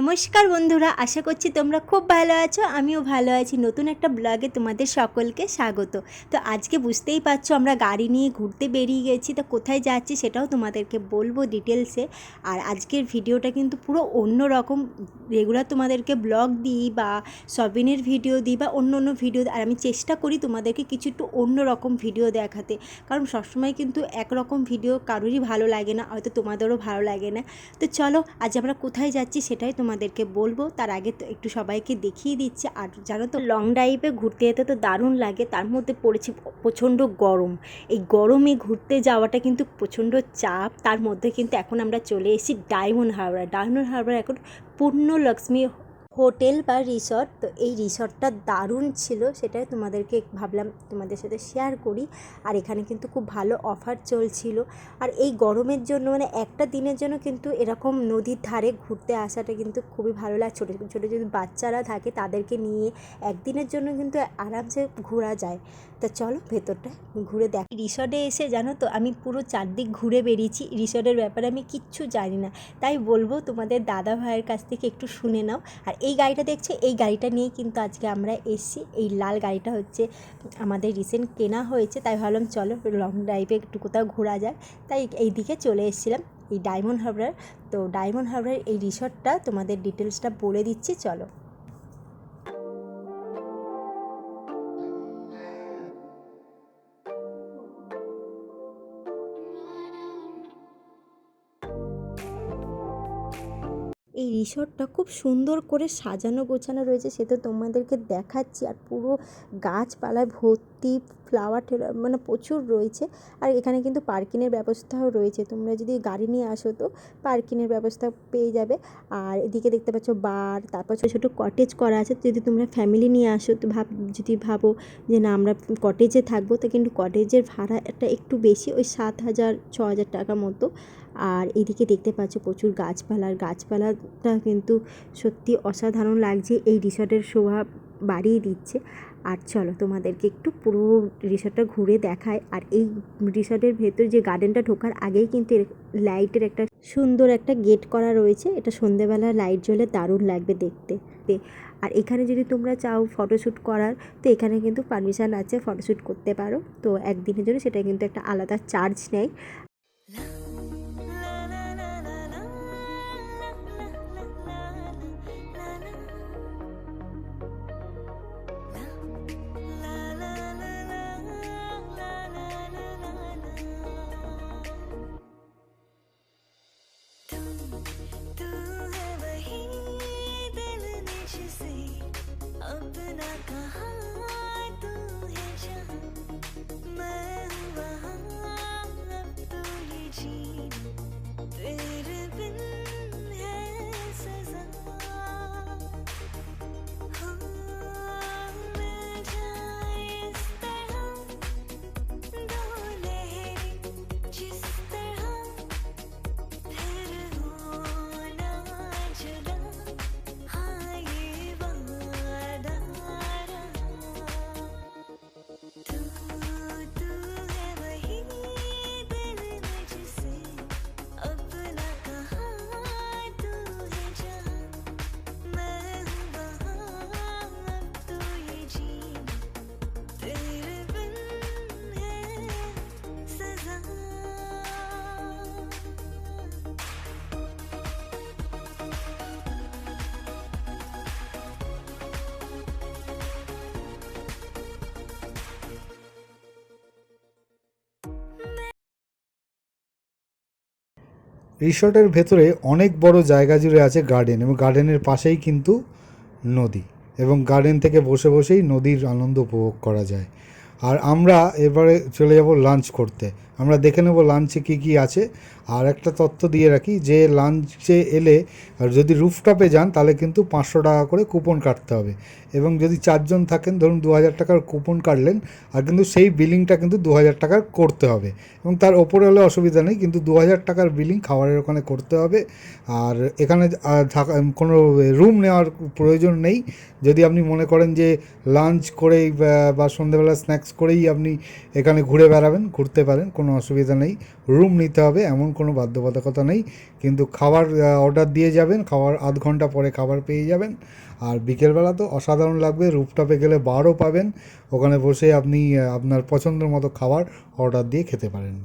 নমস্কার বন্ধুরা, আশা করছি তোমরা খুব ভালো আছো, আমিও ভালো আছি। নতুন একটা ব্লগে তোমাদের সকলকে স্বাগত। তো আজকে বুঝতেই পারছ আমরা গাড়ি নিয়ে ঘুরতে বেরিয়ে গেছি, তো কোথায় যাচ্ছি সেটাও তোমাদেরকে বলব ডিটেলসে। আর আজকের ভিডিওটা কিন্তু পুরো অন্য রকম রেগুলার তোমাদেরকে ব্লগ দিই বা সবিনের ভিডিও দিই বা অন্য অন্য ভিডিও আর আমি চেষ্টা করি তোমাদেরকে কিছু একটু অন্য রকম ভিডিও দেখাতে। কারণ সবসময় কিন্তু একরকম ভিডিও কারোরই ভালো লাগে না, হয়তো তোমাদেরও ভালো লাগে না। তো চলো আজ আমরা কোথায় যাচ্ছি সেটাই তোমাদেরকে বলব, তার আগে তো একটু সবাইকে দেখিয়ে দিচ্ছি। আর জানো তো লং ড্রাইভে ঘুরতে যেতে তো দারুণ লাগে, তার মধ্যে পড়েছে প্রচণ্ড গরম। এই গরমে ঘুরতে যাওয়াটা কিন্তু প্রচণ্ড চাপ, তার মধ্যে কিন্তু এখন আমরা চলে এসেছি ডায়মন্ড হারবার ডায়মন্ড হারবার এখন পূর্ণ লক্ষ্মী হোটেল বা রিসর্ট, তো এই রিসর্টটা দারুণ ছিল, সেটাই তোমাদেরকে ভাবলাম তোমাদের সাথে শেয়ার করি। আর এখানে কিন্তু খুব ভালো অফার চলছিল। আর এই গরমের জন্য মানে একটা দিনের জন্য কিন্তু এরকম নদীর ধারে ঘুরতে আসাটা কিন্তু খুবই ভালো লাগে। ছোটো ছোটো যদি বাচ্চারা থাকে, তাদেরকে নিয়ে একদিনের জন্য কিন্তু আরামসে ঘোরা যায়। তা চলো ভেতরটা ঘুরে দেখ। রিসর্টে এসে জানো তো, আমি পুরো চারদিক ঘুরে বেরিয়েছি। রিসর্টের ব্যাপারে আমি কিচ্ছু জানি না। তাই বলব তোমাদের দাদা ভাইয়ের কাছ থেকে একটু শুনে নাও। আর এই গাড়িটা দেখছে, এই গাড়িটা নিয়েই কিন্তু আজকে আমরা এসছি। এই লাল গাড়িটা হচ্ছে আমাদের রিসেন্ট কেনা হয়েছে, তাই ভাবলাম চলো লং ড্রাইভে একটু কোথাও ঘোরা যায় তাই এই দিকে চলে এসেছিলাম, এই ডায়মন্ড হারবার তো ডায়মন্ড হাবড়ার এই রিসর্টটা তোমাদের ডিটেলসটা বলে দিচ্ছি, চলো। রিসর্টটা খুব সুন্দর করে সাজানো গোছানো রয়েছে সে তো তোমাদেরকে দেখাচ্ছি। আর পুরো গাছপালায় ভর্তি ফ্লাওয়ার মানে প্রচুর রয়েছে। আর এখানে কিন্তু পার্কিংয়ের ব্যবস্থাও রয়েছে। তোমরা যদি গাড়ি নিয়ে আসো তো পার্কিংয়ের ব্যবস্থা পেয়ে যাবে। আর এদিকে দেখতে পাচ্ছ বার তারপর ছোটো ছোটো কটেজ করা আছে। যদি তোমরা ফ্যামিলি নিয়ে আসো তো ভাব, যদি ভাবো যে না, আমরা কটেজে থাকব, তো কিন্তু কটেজের ভাড়াটা একটু বেশি, ওই সাত হাজার, ছ হাজার টাকা মতো। আর এদিকে দেখতে পাচ্ছ প্রচুর গাছপালা। আর গাছপালাটা কিন্তু সত্যি অসাধারণ লাগছে। এই রিসর্টের শোভা বাড়িয়ে দিচ্ছে। আর চলো তোমাদেরকে একটু পুরো রিসর্টটা ঘুরে দেখায় আর এই রিসর্টের ভেতর যে গার্ডেনটা ঢোকার আগেই কিন্তু লাইটের একটা সুন্দর একটা গেট করা রয়েছে। এটা সন্ধেবেলা লাইট জ্বলে দারুণ লাগবে দেখতে। আর এখানে যদি তোমরা চাও ফটোশ্যুট করার, তো এখানে কিন্তু পারমিশন আছে ফটোশ্যুট করতে পারো। তো একদিনের জন্য সেটা কিন্তু একটা আলাদা চার্জ নেয়। अपना कहा রিসর্টের ভেতরে অনেক বড় জায়গা জুড়ে আছে গার্ডেন এবং গার্ডেনের পাশেই কিন্তু নদী এবং গার্ডেন থেকে বসে বসেই নদীর আনন্দ উপভোগ করা যায়। আর আমরা এবারে চলে যাব লাঞ্চ করতে। আমরা দেখে নেব লাঞ্চে কী কী আছে। আর একটা তথ্য দিয়ে রাখি যে, লাঞ্চে এলে যদি রুফটপে যান, তাহলে কিন্তু পাঁচশো টাকা করে কুপন কাটতে হবে। এবং যদি চারজন থাকেন, ধরুন দু হাজার টাকার কুপন কাটলেন, আর কিন্তু সেই বিলিংটা কিন্তু দু হাজার টাকার করতে হবে। এবং তার ওপরে হলে অসুবিধা নেই, কিন্তু দু হাজার টাকার বিলিং খাবারের ওখানে করতে হবে। আর এখানে থাকা কোনো রুম নেওয়ার প্রয়োজন নেই। যদি আপনি মনে করেন যে, লাঞ্চ করেই বা- বা সন্ধ্যেবেলা স্ন্যাক্স করেই আপনি এখানে ঘুরে বেড়াবেন, ঘুরতে পারেন, কোনো কোনো অসুবিধা নেই। রুম নিতে হবে, এমন কোনো বাধ্যবাধকতা নেই। কিন্তু খাবার অর্ডার দিয়ে যাবেন খাবার আধ ঘণ্টা পরে খাবার পেয়ে যাবেন। আর বিকেলবেলা তো অসাধারণ লাগবে রুপটপে গেলে বারও পাবেন। ওখানে বসে আপনি আপনার পছন্দের মতো খাবার অর্ডার দিয়ে খেতে পারেন।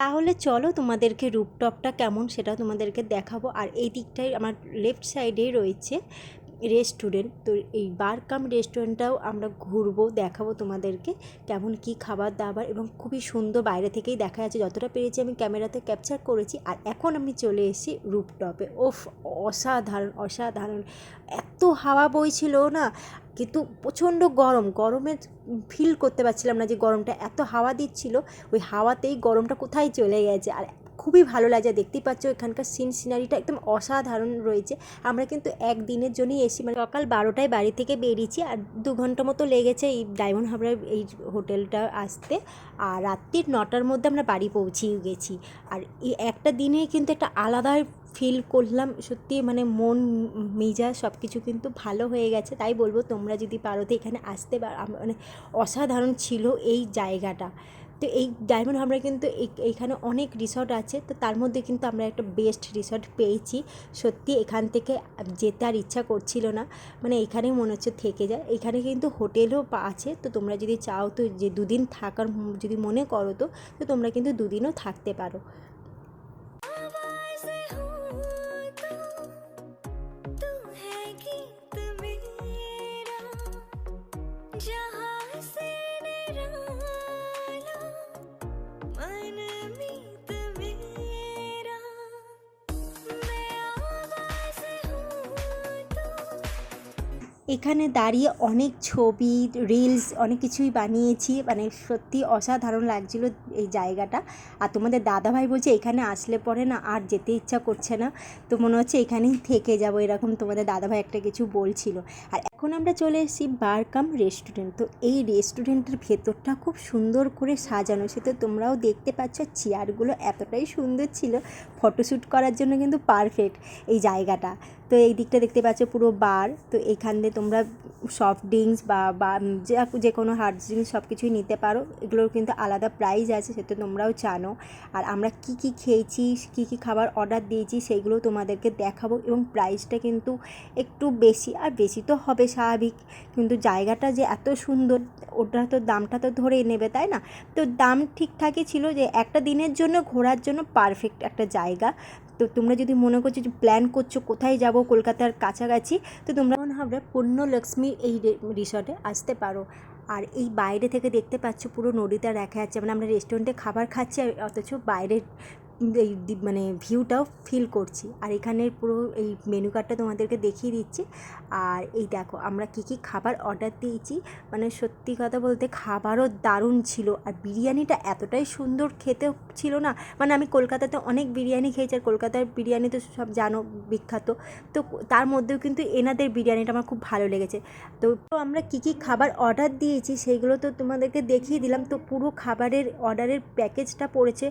তাহলে চলো তোমাদেরকে রুপটপটা কেমন সেটা তোমাদেরকে দেখাবো। আর এই দিকটায় আমার লেফট সাইডেই রয়েছে। রেস্টুরেন্ট, তো এই বার কাম রেস্টুরেন্টটাও আমরা ঘুরবো, দেখাবো তোমাদেরকে কেমন কি খাবার দাবার এবং খুবই সুন্দর বাইরে থেকেই দেখা যাচ্ছে। যতটা পেরেছি আমি ক্যামেরাতে ক্যাপচার করেছি আর এখন আমি চলে এসেছি রুপটপে ওফ অসাধারণ অসাধারণ। এত হাওয়া বইছিল না, কিন্তু প্রচণ্ড গরম। গরমে ফিল করতে পারছিলাম না যে গরমটা এত হাওয়া দিচ্ছিল, ওই হাওয়াতেই গরমটা কোথায় চলে গেছে। আর খুবই ভালো লাগছে দেখতেই পাচ্ছ এখানকার সিন সিনারিটা একদম অসাধারণ রয়েছে। আমরা কিন্তু একদিনের জন্যই এসি মানে সকাল বারোটায় বাড়ি থেকে বেরিয়েছি আর দু ঘণ্টা মতো লেগেছে এই ডায়মন্ড হাবড়ার এই হোটেলটা আসতে। আর রাত্রির নটার মধ্যে আমরা বাড়ি পৌঁছিয়ে গেছি। আর এই একটা দিনে কিন্তু একটা আলাদাই ফিল করলাম। সত্যি মানে মন, মেজাজ সব কিছু কিন্তু ভালো হয়ে গেছে। তাই বলব তোমরা যদি পারো তো এখানে আসতে মানে অসাধারণ ছিল এই জায়গাটা। তো এই ডায়মন্ড হামরা কিন্তু এই- এইখানে অনেক রিসর্ট আছে, তো তার মধ্যে কিন্তু আমরা একটা বেস্ট রিসর্ট পেয়েছি। সত্যি এখান থেকে যেতে আর ইচ্ছা করছিল না মানে এখানে মনে হচ্ছে থেকে যায়। এখানে কিন্তু হোটেলও আছে, তো তোমরা যদি চাও তো যে দুদিন থাকার যদি মনে করো তো তো তোমরা কিন্তু দুদিনও থাকতে পারো। এখানে দাঁড়িয়ে অনেক ছবি রিলস অনেক কিছুই বানিয়েছি। মানে সত্যি অসাধারণ লাগছিল এই জায়গাটা। আর তোমাদের দাদাভাই বলছে, এখানে আসলে পরে না আর যেতে ইচ্ছা করছে না। তো মনে হচ্ছে এখানেই থেকে যাব, এরকম তোমাদের দাদাভাই একটা কিছু বলছিল। আর এখন আমরা চলে এসেছি বারকাম রেস্টুরেন্ট। তো এই রেস্টুরেন্টের ভেতরটা খুব সুন্দর করে সাজানো। সে তো তোমরাও দেখতে পাচ্ছ, চেয়ারগুলো এতটাই সুন্দর ছিল। ফটোশ্যুট করার জন্য কিন্তু পারফেক্ট এই জায়গাটা। তো এই দিকটা দেখতে পাচ্ছ পুরো বার। তো এখান দিয়ে তোমরা সফট ড্রিঙ্কস বা বা যে কোনো হার্ড ড্রিঙ্কস সব কিছুই নিতে পারো। এগুলোর কিন্তু আলাদা প্রাইস আছে, সেটা তোমরাও জানো। আর আমরা কি কি খেয়েছি, কি কি খাবার অর্ডার দিয়েছি সেইগুলো তোমাদেরকে দেখাবো। এবং প্রাইসটা কিন্তু একটু বেশি, আর বেশি তো হবে স্বাভাবিক। কিন্তু জায়গাটা যে এত সুন্দর, ওটা তো দামটা তো ধরেই নেবে, তাই না? তো দাম ঠিকঠাকই ছিল যে একটা দিনের জন্য ঘোরার জন্য পারফেক্ট একটা জায়গা। তো তোমরা যদি মনে করছ যে প্ল্যান করছ কোথায় যাব কলকাতার কাছাকাছি, তো তোমরা মনে হবে পূর্ণলক্ষ্মী এই রিসর্টে আসতে পারো। আর এই বাইরে থেকে দেখতে পাচ্ছ পুরো নদীটা দেখা যাচ্ছে মানে আমরা রেস্টুরেন্টে খাবার খাচ্ছি, অথচ বাইরের এই মানে ভিউটাও ফিল করছি। আর এখানের পুরো এই মেনু কার্ডটা তোমাদেরকে দেখিয়ে দিচ্ছি। আর এই দেখো, আমরা কী কী খাবার অর্ডার দিয়েছি। মানে সত্যি কথা বলতে খাবারও দারুণ ছিল। আর বিরিয়ানিটা এতটাই সুন্দর খেতে ছিল না। মানে আমি কলকাতাতে অনেক বিরিয়ানি খেয়েছি। আর কলকাতার বিরিয়ানি তো সব জানো, বিখ্যাত। তো তার মধ্যেও কিন্তু এনাদের বিরিয়ানিটা আমার খুব ভালো লেগেছে। তো আমরা কী কী খাবার অর্ডার দিয়েছি, সেইগুলো তো তোমাদেরকে দেখিয়ে দিলাম। তো পুরো খাবারের অর্ডারের প্যাকেজটা পড়েছে।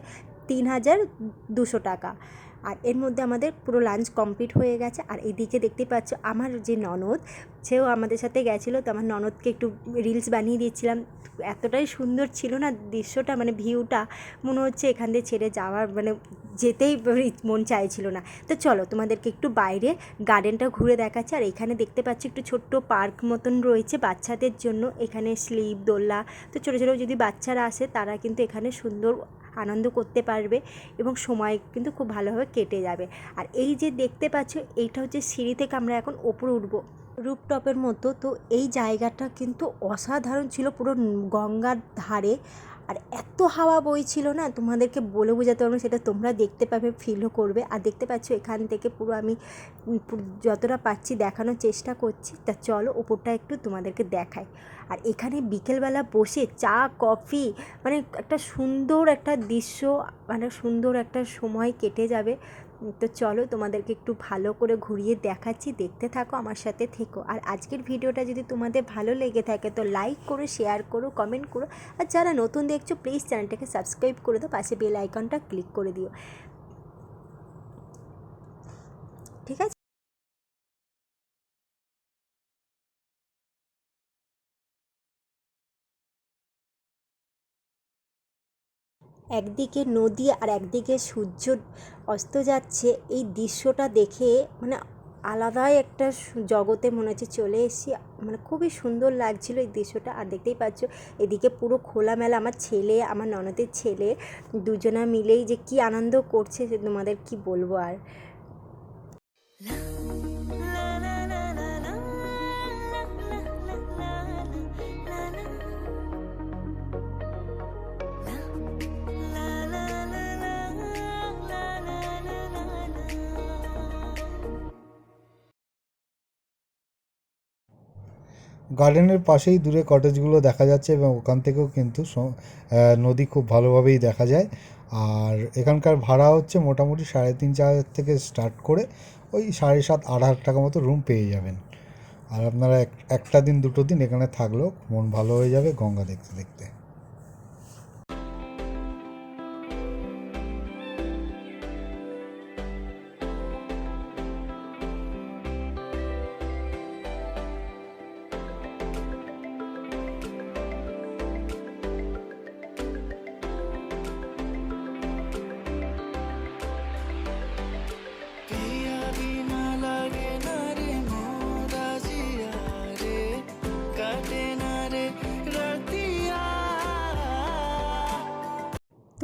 তিন হাজার দুশো টাকা। আর এর মধ্যে আমাদের পুরো লাঞ্চ কমপ্লিট হয়ে গেছে। আর এদিকে দেখতে পাচ্ছ আমার যে ননদ, সেও আমাদের সাথে গেছিল। তো আমার ননদকে একটু রিলস বানিয়ে দিয়েছিলাম। এতটাই সুন্দর ছিল না দৃশ্যটা মানে ভিউটা মনে হচ্ছে এখান দিয়ে ছেড়ে যাওয়ার মানে যেতেই মন চাইছিল না। তো চলো, তোমাদেরকে একটু বাইরে গার্ডেনটা ঘুরে দেখাচ্ছে। আর এখানে দেখতে পাচ্ছি একটু ছোট্ট পার্ক মতন রয়েছে বাচ্চাদের জন্য। এখানে স্লিপ দোলনা। তো ছোটো ছোটো যদি বাচ্চারা আসে, তারা কিন্তু এখানে সুন্দর আনন্দ করতে পারবে এবং সময় কিন্তু খুব ভালোভাবে কেটে যাবে। আর এই যে দেখতে পাচ্ছ, এইটা হচ্ছে সিঁড়ি থেকে আমরা এখন ওপরে উঠবো। রুপটপের মতো, তো এই জায়গাটা কিন্তু অসাধারণ ছিল পুরো গঙ্গার ধারে। আর এত হাওয়া বইছিল না, তোমাদেরকে বলে বোঝাতে পারব সেটা তোমরা দেখতে পাবে ফিলও করবে। আর দেখতে পাচ্ছ, এখান থেকে পুরো আমি যতটা পাচ্ছি দেখানোর চেষ্টা করছি। তা চলো, ওপরটা একটু তোমাদেরকে দেখাই। আর এখানে বিকেলবেলা বসে চা, কফি মানে একটা সুন্দর একটা দৃশ্য মানে সুন্দর একটা সময় কেটে যাবে। তো চলো তোমাদেরকে একটু ভালো করে ঘুরিয়ে দেখাচ্ছি। দেখতে থাকো, আমার সাথে থেকো। আর আজকের ভিডিওটা যদি তোমাদের ভালো লেগে থাকে তো লাইক করো শেয়ার করো কমেন্ট করো। আর যারা নতুন দেখছ প্লিজ চ্যানেলটাকে সাবস্ক্রাইব করে দাও, পাশে বেল আইকনটা ক্লিক করে দিও। ঠিক আছে? একদিকে নদী আর একদিকে সূর্য অস্ত যাচ্ছে, এই দৃশ্যটা দেখে মানে আলাদাই একটা জগতে মনে হচ্ছে চলে এসেছি। মানে খুবই সুন্দর লাগছিল এই দৃশ্যটা। আর দেখতেই পাচ্ছ, এদিকে পুরো খোলামেলা আমার ছেলে, আমার ননদের ছেলে, দুজনা মিলেই যে কি আনন্দ করছে তোমাদের কি বলব আর? গার্ডেনের পাশেই দূরে কটেজগুলো দেখা যাচ্ছে এবং ওখান থেকেও কিন্তু নদী খুব ভালোভাবেই দেখা যায়। আর এখানকার ভাড়া হচ্ছে মোটামুটি সাড়ে তিন চার হাজার থেকে স্টার্ট করে ওই সাড়ে সাত, আট হাজার টাকা মতো রুম পেয়ে যাবেন। আর আপনারা এক, একটা দিন, দুটো দিন এখানে থাকলেও মন ভালো হয়ে যাবে গঙ্গা দেখতে দেখতে।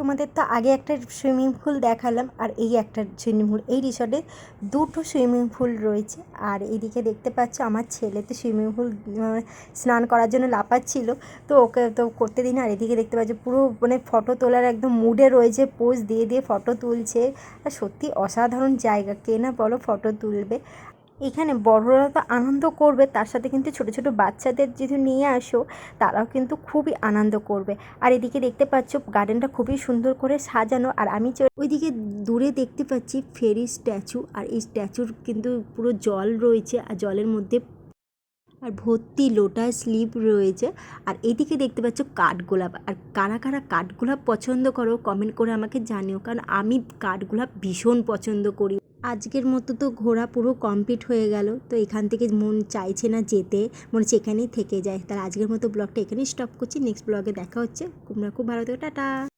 তোমাদের তো আগে একটা সুইমিং পুল দেখালাম আর এই একটা সুইমিং পুল। এই রিসর্টে দুটো সুইমিং পুল রয়েছে আর এইদিকে দেখতে পাচ্ছ আমার ছেলে তো সুইমিং পুল স্নান করার জন্য লাপাচ্ছিল তো ওকে তো করতে দিন আর এদিকে দেখতে পাচ্ছ পুরো মানে ফটো তোলার একদম মুডে রয়েছে পোজ দিয়ে দিয়ে ফটো তুলছে। আর সত্যি অসাধারণ জায়গা। কে না বলো ফটো তুলবে। এখানে বড়রা তো আনন্দ করবে, তার সাথে কিন্তু ছোট ছোট বাচ্চাদের যদি নিয়ে আসো, তারাও কিন্তু খুবই আনন্দ করবে। আর এদিকে দেখতে পাচ্ছ গার্ডেনটা খুবই সুন্দর করে সাজানো, আর আমি ওইদিকে দূরে দেখতে পাচ্ছি ফেরি স্ট্যাচু আর এই স্ট্যাচুর কিন্তু পুরো জল রয়েছে, আর জলের মধ্যে আর ভর্তি লোটাস স্লিপ রয়েছে। আর এদিকে দেখতে পাচ্ছ কাঠগোলাপ, আর কারা কারা কাঠগোলাপ পছন্দ করো কমেন্ট করে আমাকে জানিও, কারণ আমি কাঠগোলাপ ভীষণ পছন্দ করি। আজকের মতো তো ঘোরা পুরো কমপ্লিট হয়ে গেল। তো এখান থেকে মন চাইছে না যেতে, মনে হচ্ছে এখানেই থেকে যায়। তাহলে আজকের মতো ব্লগটা এখানেই স্টপ করছি। নেক্সট ব্লগে দেখা হচ্ছে। তোমরা খুব ভালো থেকো। টাটা।